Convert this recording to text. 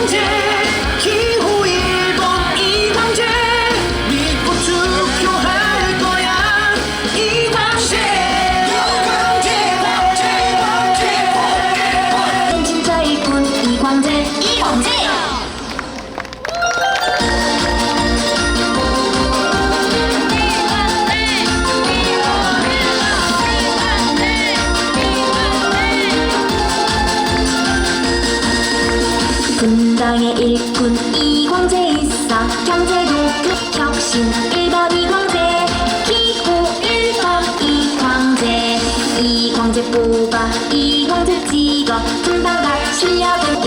안 돼. 분당의 일꾼 이광재 있어. 경제도 혁신 1번 이광재. 기호 1번 이광재. 이광재 뽑아 이광재 찍어. 분당 갈 실력은